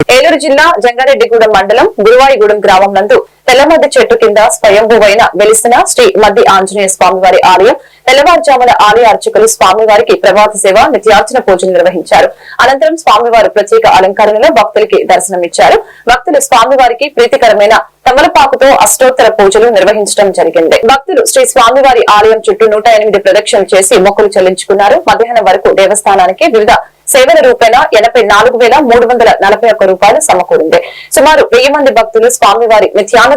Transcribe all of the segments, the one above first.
ఏలూరు జిల్లా జంగారెడ్డిగూడెం మండలం గురువాయిగూడెం గ్రామం నందు తెల్లమద్ది చెట్టు కింద స్వయంభువైన వెలిసిన శ్రీ మద్ది ఆంజనేయ స్వామివారి ఆలయం తెల్లవారుజామున ఆలయ అర్చకులు స్వామివారికి ప్రభాత సేవ నిత్యార్చన పూజలు నిర్వహించారు. అనంతరం స్వామివారు ప్రత్యేక అలంకరణలో భక్తులకి దర్శనమిచ్చారు భక్తులు స్వామివారికి ప్రీతికరమైన తమలపాకుతో అష్టోత్తర పూజలు నిర్వహించడం జరిగింది. భక్తులు శ్రీ స్వామివారి ఆలయం చుట్టూ నూట ఎనిమిది ప్రదక్షిణలు చేసి మొక్కులు చెల్లించుకున్నారు. మధ్యాహ్నం వరకు దేవస్థానానికి వివిధ సేవల రూపేణ ఎనభై నాలుగు వేల మూడు వందల నలభై ఒక్క రూపాయలు సమకూరింది. సుమారు వెయ్యి మంది భక్తులు స్వామివారి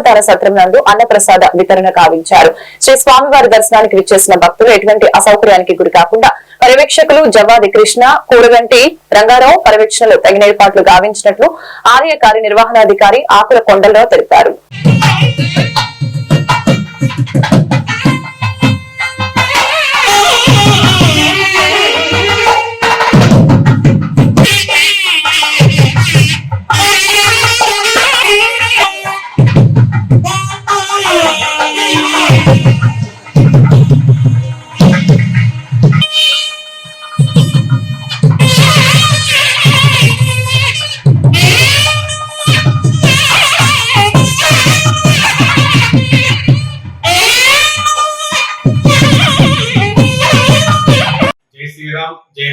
నిత్యాన్నదాన సత్రం నందు అన్నప్రసాద వితరణ కావించారు. శ్రీ స్వామివారి దర్శనానికి విచ్చేసిన భక్తులు ఎటువంటి అసౌకర్యానికి గురి కాకుండా పర్యవేక్షకులు జవాది కృష్ణ కూడగంటి రంగారావు పర్యవేక్షణలు తగిన ఏర్పాట్లు గావించినట్లు ఆలయ కార్యనిర్వహణాధికారి ఆకుల కొండలరావు తెలిపారు.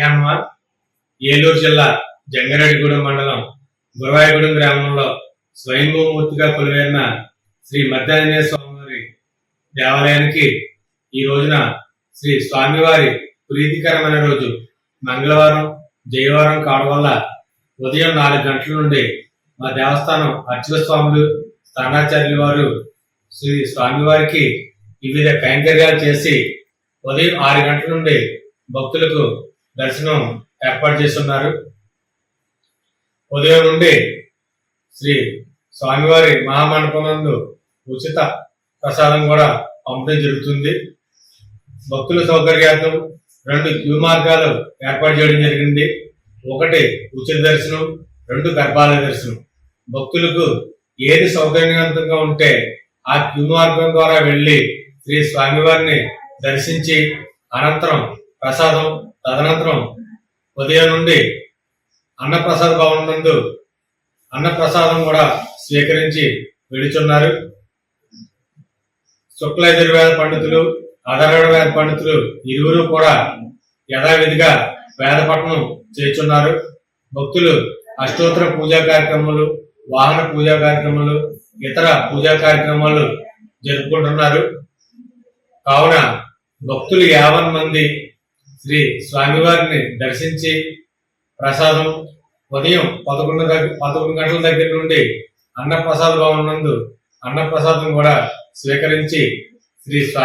శ్రీరామ్ ఏలూరు జిల్లా జంగారెడ్డిగూడెం మండలం గురవాయగూడెం గ్రామంలో స్వయంభూమూర్తిగా కొలువైన శ్రీ మధ్యాంజనేయ స్వామివారి దేవాలయానికి ఈ రోజున శ్రీ స్వామివారి ప్రీతికరమైన రోజు. మంగళవారం జయవారం కావడం వల్ల ఉదయం నాలుగు గంటల నుండి మా దేవస్థానం అర్చక స్వాములు స్థానాచార్యుల వారు శ్రీ స్వామివారికి వివిధ కైంకర్యాలు చేసి ఉదయం ఆరు గంటల నుండి భక్తులకు దర్శనం ఏర్పాటు చేస్తున్నారు. ఉదయం నుండి శ్రీ స్వామివారి మహామండపమందు ఉచిత ప్రసాదం కూడా పంపిణీ జరుగుతుంది. భక్తుల సౌకర్యార్థం రెండు క్యూ మార్గాలు ఏర్పాటు చేయడం జరిగింది. ఒకటి ఉచిత దర్శనం రెండు గర్భాలయ దర్శనం. భక్తులకు ఏది సౌకర్యవంతంగా ఉంటే ఆ క్యూ మార్గం ద్వారా వెళ్ళి శ్రీ స్వామివారిని దర్శించి అనంతరం ప్రసాదం తదనంతరం ఉదయం నుండి అన్నప్రసాద భవనం నందు అన్నప్రసాదం కూడా స్వీకరించి విడుచున్నారు. శుక్ల యజుర్వేద పండితులు అధర్వేద పండితులు ఇరువురు కూడా యథావిధిగా వేదపట్నం పఠనం చేస్తున్నారు. భక్తులు అష్టోత్తర పూజా కార్యక్రమాలు వాహన పూజా కార్యక్రమాలు ఇతర పూజా కార్యక్రమాలు జరుపుకుంటున్నారు. కావున భక్తులు యావన్ మంది శ్రీ స్వామివారిని దర్శించి ప్రసాదం ఉదయం పదకొండు దగ్గర పదకొండు గంటల దగ్గర నుండి అన్నప్రసాద భవన్ నందు అన్నప్రసాదం కూడా స్వీకరించి శ్రీ స్వామి